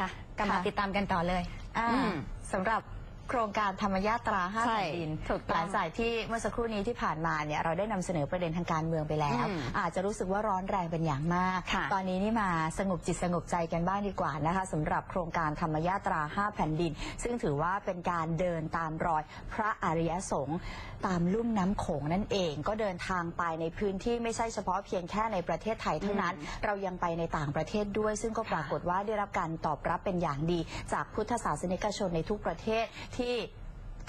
ค่ะกลับมาค่ะติดตามกันต่อเลยอ่าอืม สำหรับ โครงการธรรมยาตราห้าใช่แผ่นดินถูกต้องหลังจากที่เมื่อสักครู่นี้ที่ผ่านมาเนี่ยเราได้นำเสนอประเด็นทางการเมืองไปแล้วอืมอาจจะรู้สึกว่าร้อนแรงเป็นอย่างมากค่ะตอนนี้นี่มาสงบจิตสงบใจกันบ้างดีกว่านะคะสำหรับโครงการธรรมยาตราห้าแผ่นดิน ซึ่งถือว่าเป็นการเดินตามรอยพระอริยสงฆ์ตามลุ่มน้ำโขงนั่นเอง ก็เดินทางไปในพื้นที่ไม่ใช่เฉพาะเพียงแค่ในประเทศไทยเท่านั้น เรายังไปในต่างประเทศด้วย ซึ่งก็ปรากฏว่าได้รับการตอบรับเป็นอย่างดี จากพุทธศาสนิกชนในทุกประเทศที่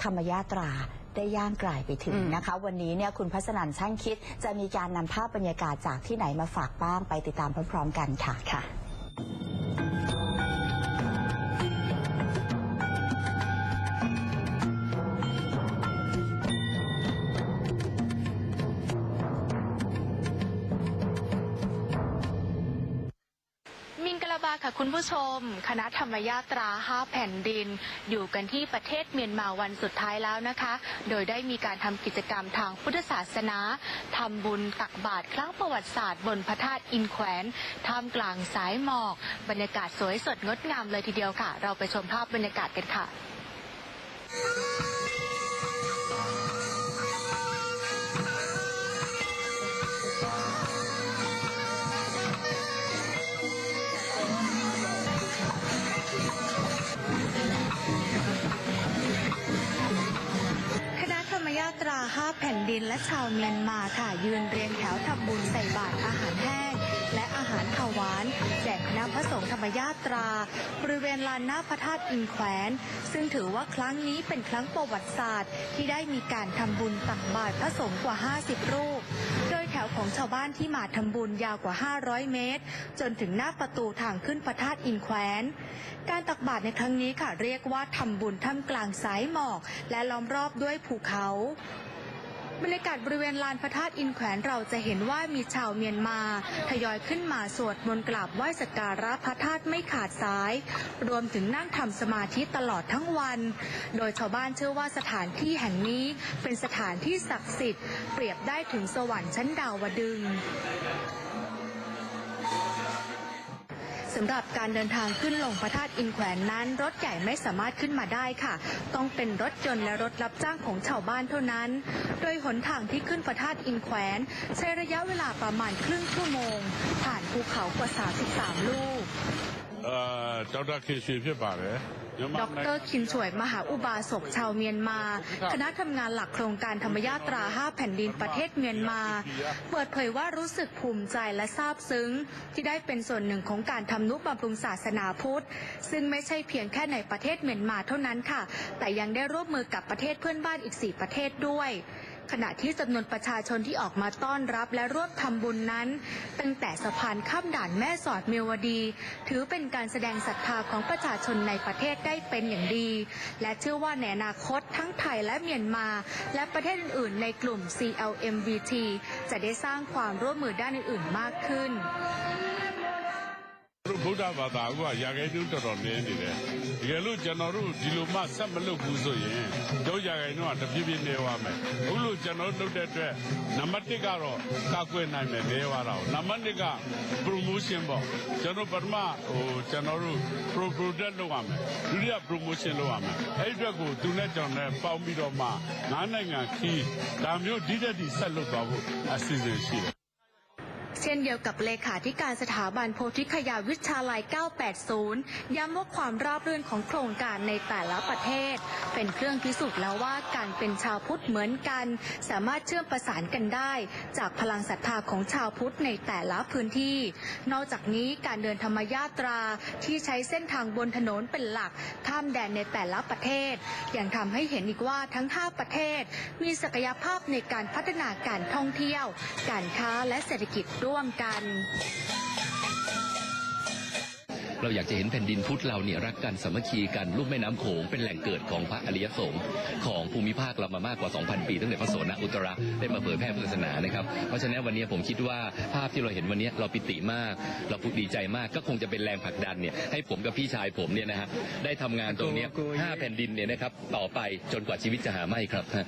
ธรรมยาตราได้ย่างกลายไปถึงอืมนะคะ วันนี้เนี่ยคุณพัฒนันช่างคิดจะมีการนำภาพบรรยากาศจากที่ไหนมาฝากบ้างไปติดตามพร้อมๆกันค่ะค่ะ คุณผู้ชม คณะธรรมยาตราห้าแผ่นดิน อยู่กันที่ประเทศเมียนมาวันสุดท้ายแล้วนะคะ โดยได้มีการทำกิจกรรมทางพุทธศาสนาทำบุญตักบาตรครั้งประวัติศาสตร์บนพระธาตุอินแขวนท่ามกลางสายหมอก บรรยากาศสวยสดงดงามเลยทีเดียวค่ะ เราไปชมภาพบรรยากาศกันค่ะ แผ่นดินและชาวเมียนมาค่ะยืนเรียงแถวทำบุญใส่บาตรอาหารแห้ง และอาหารขาวหวานแด่คณะพระสงฆ์ธรรมยาตรา บริเวณลานหน้าพระธาตุอินแขวน ซึ่งถือว่าครั้งนี้เป็นครั้งประวัติศาสตร์ ที่ได้มีการทำบุญตักบาตรพระสงฆ์กว่า 50 รูป โดยแถวของชาวบ้านที่มาทำบุญยาวกว่า 500 เมตร จนถึงหน้าประตูทางขึ้นพระธาตุอินแขวนการตักบาตรในครั้งนี้ค่ะเรียกว่าทำบุญท่ามกลางสายหมอก และล้อมรอบด้วยภูเขา บรรยากาศบริเวณลานพระธาตุอินแขวนเราจะเห็นว่ามีชาวเมียนมาทยอยขึ้นมาสวดมนต์กราบไหว้สักการะพระธาตุไม่ขาดสาย รวมถึงนั่งทำสมาธิตลอดทั้งวัน โดยชาวบ้านเชื่อว่าสถานที่แห่งนี้เป็นสถานที่ศักดิ์สิทธิ์เปรียบได้ถึงสวรรค์ชั้นดาวดึงำหรับการเดินทางขึ้นลงพระธาตุอินแขวนนั้น รถใหญ่ไม่สามารถขึ้นมาได้ค่ะ ต้องเป็นรถยนต์และรถรับจ้างของชาวบ้านเท่านั้น โดยหนทางที่ขึ้นพระธาตุอินแขวน ใช้ระยะเวลาประมาณครึ่งชั่วโมง ผ่านภูเขากว่า 33 ลูก เอ่อเจ้าหน้าที่ชีพใช่ป่ะเย ดรคินช่วยมหาอุบาสกชาวเมียนมา คณะทำงานหลักโครงการธรรมยาตรา 5 แผ่นดินประเทศเมียนมา เปิดเผยว่ารู้สึกภูมิใจและซาบซึ้ง ที่ได้เป็นส่วนหนึ่งของการทำนุบำรุงศาสนาพุทธ ซึ่งไม่ใช่เพียงแค่ในประเทศเมียนมาเท่านั้นค่ะ แต่ยังได้ร่วมมือกับประเทศเพื่อนบ้านอีก 4 ประเทศด้วย ขณะที่จำนวนประชาชนที่ออกมาต้อนรับและร่วมทำบุญนั้น ตั้งแต่สะพานข้ามด่านแม่สอดเมวดี ถือเป็นการแสดงศรัทธาของประชาชนในประเทศได้เป็นอย่างดี และเชื่อว่าในอนาคตทั้งไทยและเมียนมา และประเทศอื่นๆ ในกลุ่ม CLMVT จะได้สร้างความร่วมมือด้านอื่นๆมากขึ้น ဗုဒ္ဓဘာသာကရာဂိတုတော်တော်နည်းနေတယ်တကယ်လို့ကျွန်တော်တို့ဒီလိုမှဆက်မလုပ်ဘူးဆိုရင်တို့ရာဂိတုကတပြည့်ပြည့်နေသွားမယ်အခုလို့ကျွန်တော်တို့လုပ်တဲ့အတွက်နံပါတ်1ကတော့ကာကွယ်နိုင်မယ်နေသွားတာနံပါတ်2က promotion ပေါ့ကျွန်တော်ပထမဟိုကျွန်တော်တို့ pro product လုပ်ရမယ်ဒုတိယ promotion လုပ်ရမယ်အဲ့ဒီအတွက်ကိုသူနဲ့ကျွန်တော်နဲ့ပေါင်းပြီးတော့မှငါးနိုင်ငံခီးဒါမျိုးဒီတက်ဒီဆက်လုပ်သွားဖို့အစီအစဉ်ရှိတယ် เช่นเดียวกับเลขาธิการสถาบันโพธิคยาวิชาลัย 980 ย้ำว่าความราบรื่นของโครงการในแต่ละประเทศ เป็นเครื่องพิสูจน์แล้วว่าการเป็นชาวพุทธเหมือนกัน สามารถเชื่อมประสานกันได้ จากพลังศรัทธาของชาวพุทธในแต่ละพื้นที่ นอกจากนี้การเดินธรรมยาตราที่ใช้เส้นทางบนถนนเป็นหลัก ข้ามแดนในแต่ละประเทศ ยังทำให้เห็นอีกว่าทั้ง 5 ประเทศ มีศักยภาพในการพัฒนาการท่องเที่ยว การค้าและเศรษฐกิจร่วมกัน เราอยากจะเห็นแผ่นดินพุทธเราเนี่ยรักกันสามัคคีกันลูกแม่น้ำโขงเป็นแหล่งเกิดของพระอริยสงฆ์ของภูมิภาคเรามามากกว่า 2,000 ปีตั้งแต่พระโสนอุตระได้มาเผยแพร่พุทธศาสนานะครับเพราะฉะนั้นวันนี้ผมคิดว่าภาพที่เราเห็นวันนี้เราปิติมาก เราภูมิดีใจมากก็คงจะเป็นแรงผลักดันเนี่ยให้ผมกับพี่ชายผมเนี่ยนะฮะได้ทำงานตรงเนี้ยห้าแผ่นดินเนี่ยนะครับต่อไปจนกว่าชีวิตจะหาไม่ครับฮะ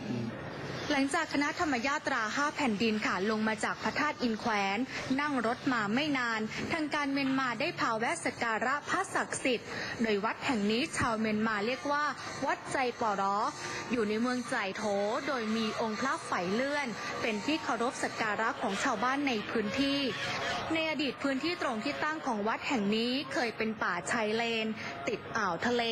หลังจากคณะธรรมยาตรา 5 แผ่นดินค่ะลงมาจากพระธาตุอินแขวน นั่งรถมาไม่นาน ทางการเมียนมาได้พาแวะสักการะพระศักดิ์สิทธิ์ โดยวัดแห่งนี้ชาวเมียนมาเรียกว่า วัดใจปอรออยู่ในเมืองใจโถ โดยมีองค์พระไฝเลื่อน เป็นที่เคารพสักการะของชาวบ้านในพื้นที่ ในอดีตพื้นที่ตรงที่ตั้งของวัดแห่งนี้เคยเป็นป่าชายเลน ติดอ่าวทะเล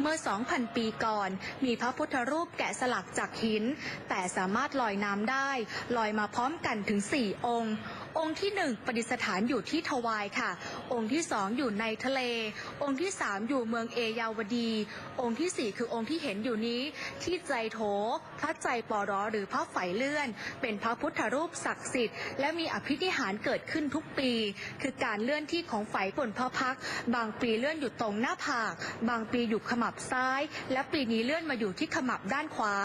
เมื่อ 2,000 ปีก่อน มีพระพุทธรูปแกะสลักจากหิน แต่สามารถลอยน้ำได้ ลอยมาพร้อมกันถึง 4 องค์ องค์ที่หนึ่งประดิษฐานอยู่ที่ทวายค่ะ องค์ที่สองอยู่ในทะเล องค์ที่สามอยู่เมืองเอยาวดี องค์ที่สี่คือองค์ที่เห็นอยู่นี้ที่ใจโถ พระใจปอรอหรือพระไฝเลื่อน เป็นพระพุทธรูปศักดิ์สิทธิ์และมีอภินิหารเกิดขึ้นทุกปี คือการเลื่อนที่ของไฝบนพระพัก บางปีเลื่อนอยู่ตรงหน้าผาก บางปีอยู่ขมับซ้าย และปีนี้เลื่อนมาอยู่ที่ขมับด้านขวา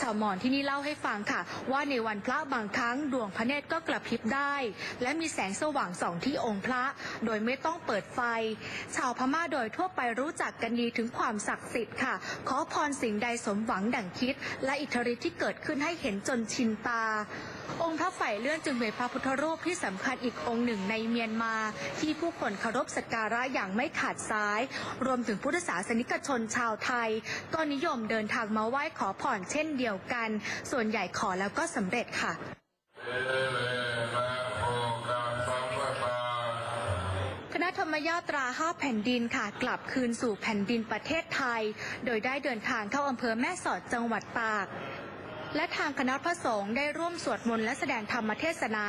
ชาวมอญที่นี่เล่าให้ฟังค่ะ ว่าในวันพระบางครั้งดวงพระเนตรก็กระพริบได้และมีแสงสว่างส่องที่องค์พระ โดยไม่ต้องเปิดไฟ ชาวพม่าโดยทั่วไปรู้จักกันดีถึงความศักดิ์สิทธิ์ค่ะ ขอพรสิ่งใดสมหวังดั่งคิด และอิทธิฤทธิ์ที่เกิดขึ้นให้เห็นจนชินตา องค์พระไฝ่เลื่อนจึงเป็นพระพุทธรูปที่สำคัญอีกองค์หนึ่งในเมียนมา ที่ผู้คนเคารพสักการะอย่างไม่ขาดสาย รวมถึงพุทธศาสนิกชนชาวไทย ก็นิยมเดินทางมาไหว้ขอพรเช่นเดียวกัน ส่วนใหญ่ขอแล้วก็สำเร็จค่ะ คณะธรรมยาตรา 5 แผ่นดินค่ะ กลับคืนสู่แผ่นดินประเทศไทย โดยได้เดินทางเข้าอำเภอแม่สอดจังหวัดตาก และทางคณะพระสงฆ์ได้ร่วมสวดมนต์และแสดงธรรมเทศนา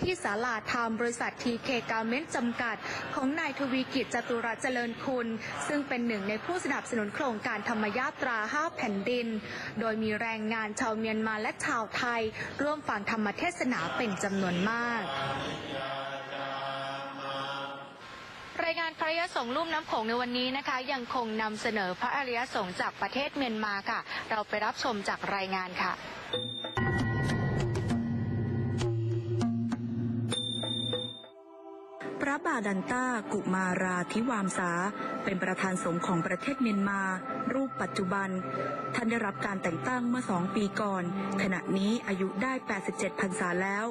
ที่ศาลาธรรมบริษัททีเคกาเมนจำกัด ของนายทวีกิจจตุรัสเจริญคุณ ซึ่งเป็นหนึ่งในผู้สนับสนุนโครงการธรรมยาตรา 5 แผ่นดิน โดยมีแรงงานชาวเมียนมาและชาวไทย ร่วมฟังธรรมเทศนาเป็นจำนวนมาก รายงานพระอริยสงฆ์ลุ่มน้ำโขงในวันนี้นะคะ ยังคงนำเสนอพระอริยสงฆ์จากประเทศเมียนมาค่ะ เราไปรับชมจากรายงานค่ะพระบาดันต้ากุมาราธิวามสา เป็นประธานสงฆ์ของประเทศเมียนมา รูปปัจจุบัน ท่านได้รับการแต่งตั้งเมื่อสองปีก่อน ขณะนี้อายุได้ 87พรรษาแล้ว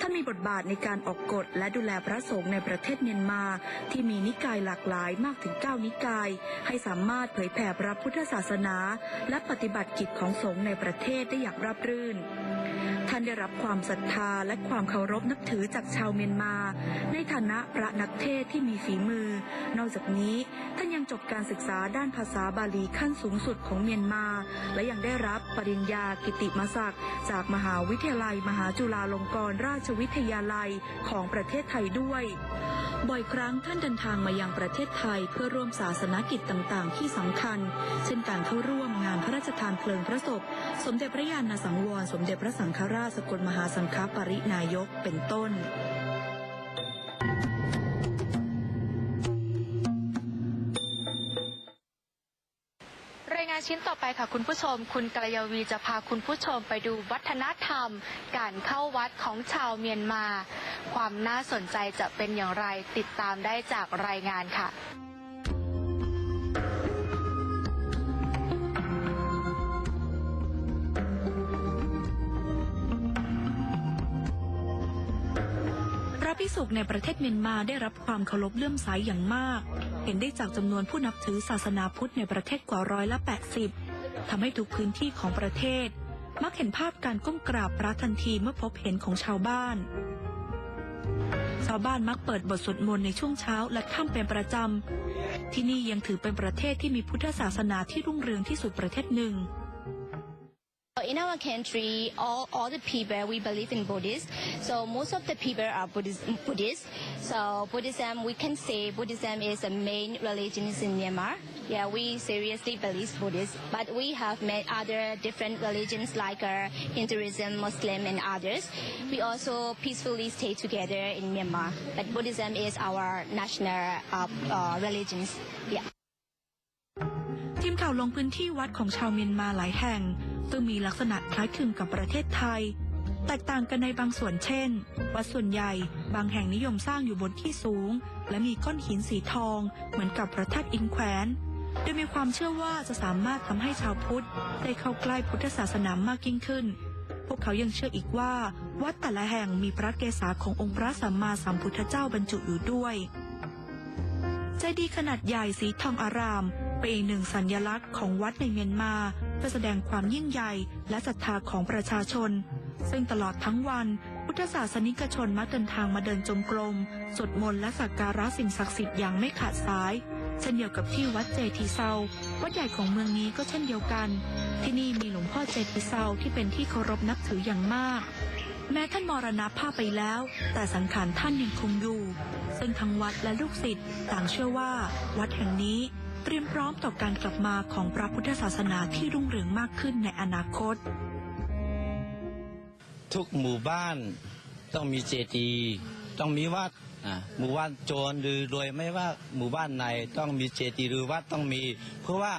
ท่านมีบทบาทในการออกกฎและดูแลพระสงฆ์ในประเทศเมียนมา ที่มีนิกายหลากหลายมากถึง 9 นิกาย ให้สามารถเผยแผ่พระพุทธศาสนา และปฏิบัติกิจของสงฆ์ในประเทศได้อย่างราบรื่น ท่านได้รับความศรัทธาและความเคารพนับถือจากชาวเมียนมา ในฐานะพระนักเทศที่มีฝีมือ นอกจากนี้ท่านยังจบการศึกษาด้านภาษาบาลีขั้นสูงสุดของเมียนมา และยังได้รับปริญญากิติมศักดิ์จากมหาวิทยาลัย มหาจุฬาลงกรณราชวิทยาลัยของประเทศไทยด้วย บ่อยครั้งท่านเดินทางมายังประเทศไทยเพื่อร่วมศาสนกิจต่างๆ ที่สำคัญ เช่นการเข้าร่วมงานพระราชทานเพลิงพระศพ สมเด็จพระญาณสังวร สมเด็จพระสังฆราชสกลมหาสังฆปรินายกเป็นต้น ชิ้นต่อไปค่ะคุณผู้ชม คุณกระยาวีจะพาคุณผู้ชมไปดูวัฒนธรรม การเข้าวัดของชาวเมียนมา ความน่าสนใจจะเป็นอย่างไรติดตามได้จากรายงานค่ะ ภิกษุในประเทศเมียนมาได้รับความเคารพเลื่อมใสอย่างมาก เห็นได้จากจำนวนผู้นับถือศาสนาพุทธในประเทศกว่าร้อยละ80ทำให้ทุกพื้นที่ของประเทศ มักเห็นภาพการก้มกราบพระทันทีเมื่อพบเห็นของชาวบ้าน ชาวบ้านมักเปิดบทสวดมนต์ในช่วงเช้าและค่ำเป็นประจำที่นี่ยังถือเป็นประเทศที่มีพุทธศาสนาที่รุ่งเรืองที่สุดประเทศหนึ่ง In our country, all, all the people, we believe in Buddhist. So most of the people are Buddhist. Buddhist. So Buddhism, we can say Buddhism is the main religion in Myanmar. Yeah, we seriously believe Buddhist. But we have many other different religions like uh, Hinduism, Muslim, and others. We also peacefully stay together in Myanmar. But Buddhism is our national uh, uh, religions. Yeah. ทีมข่าวลงพื้นที่วัดของชาวเมียนมาหลายแห่ง ซึ่งมีลักษณะคล้ายคลึงกับประเทศไทย แตกต่างกันในบางส่วนเช่น วัดส่วนใหญ่บางแห่งนิยมสร้างอยู่บนที่สูง และมีก้อนหินสีทอง เหมือนกับพระธาตุอินแขวนโดยมีความเชื่อว่าจะสามารถทำให้ชาวพุทธได้เข้าใกล้พุทธศาสนามากยิ่งขึ้น พวกเขายังเชื่ออีกว่า วัดแต่ละแห่งมีพระเกศาขององค์พระสัมมาสัมพุทธเจ้าบรรจุอยู่ด้วยเจดีขนาดใหญ่สีทองอาราม เป็นอีกหนึ่งสัญญลักษณ์ของวัดในเมียนมา เพื่อแสดงความยิ่งใหญ่และศรัทธาของประชาชน ซึ่งตลอดทั้งวันพุทธศาสนิกชนมักเดินทางมาเดินจงกรมสวดมนต์และสักการะสิ่งศักดิ์สิทธิ์อย่างไม่ขาดสาย เช่นเดียวกับที่วัดเจทีเซาวัดใหญ่ของเมืองนี้ก็เช่นเดียวกัน ที่นี่มีหลวงพ่อเจทีเซาที่เป็นที่เคารพนับถืออย่างมากแม้ท่านมรณภาพไปแล้ว แต่สังขารท่านยังคงอยู่ ซึ่งทั้งวัดและลูกศิษย์ต่างเชื่อว่า วัดแห่งนี้ เตรียมพร้อมต่อการกลับมาของพระพุทธศาสนาที่รุ่งเรืองมากขึ้นในอนาคต ทุกหมู่บ้านต้องมีเจดีย์ต้องมีวัดอะหมู่บ้านโจรหรือรวยไม่ว่าหมู่บ้านไหนต้องมีเจดีย์หรือวัดต้องมี เพราะว่า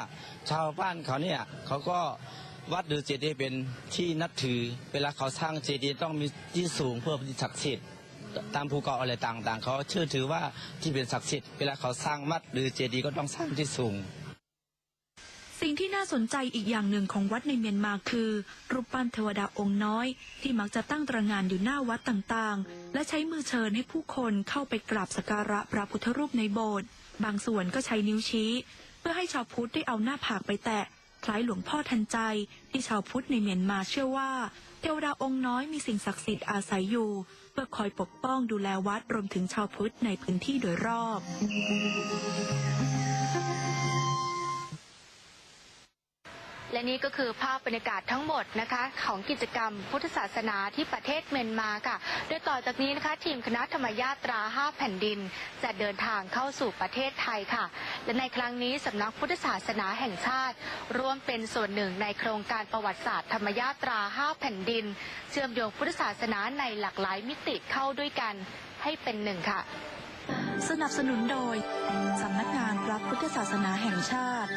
ชาวบ้านเขาเนี่ยเขาก็วัดหรือเจดีย์เป็นที่นับถือ เวลาเขาสร้างเจดีย์ต้องมีที่สูงเพื่อที่ศักดิ์สิทธิ์ ตามภูเขาอะไรต่างๆเขาเชื่อถือว่าที่เป็นศักดิ์สิทธิ์เวลาเขาสร้างวัดหรือเจดีย์ก็ต้องสร้างที่สูง สิ่งที่น่าสนใจอีกอย่างหนึ่งของวัดในเมียนมาคือ รูปปั้นเทวดาองค์น้อย ที่มักจะตั้งตระงานอยู่หน้าวัดต่างๆ และใช้มือเชิญให้ผู้คนเข้าไปกราบสักการะพระพุทธรูปในโบสถ์บางส่วนก็ใช้นิ้วชี้ เพื่อให้ชาวพุทธได้เอาหน้าผากไปแตะ คล้ายหลวงพ่อทันใจ ที่ชาวพุทธในเมียนมาเชื่อว่า เทวดาองค์น้อยมีสิ่งศักดิ์สิทธิ์อาศัยอยู่ เพื่อคอยปกป้องดูแลวัดรวมถึงชาวพุทธในพื้นที่โดยรอบ และนี่ก็คือภาพบรรยากาศทั้งหมดนะคะ ของกิจกรรมพุทธศาสนาที่ประเทศเมียนมาค่ะ โดยต่อจากนี้นะคะ ทีมคณะธรรมยาตรา 5 แผ่นดิน จะเดินทางเข้าสู่ประเทศไทยค่ะ และในครั้งนี้สำนักพุทธศาสนาแห่งชาติ ร่วมเป็นส่วนหนึ่งในโครงการประวัติศาสตร์ธรรมยาตรา 5 แผ่นดิน เชื่อมโยงพุทธศาสนาในหลากหลายมิติเข้าด้วยกันให้เป็นหนึ่งค่ะ สนับสนุนโดยสำนักงานพระพุทธศาสนาแห่งชาติ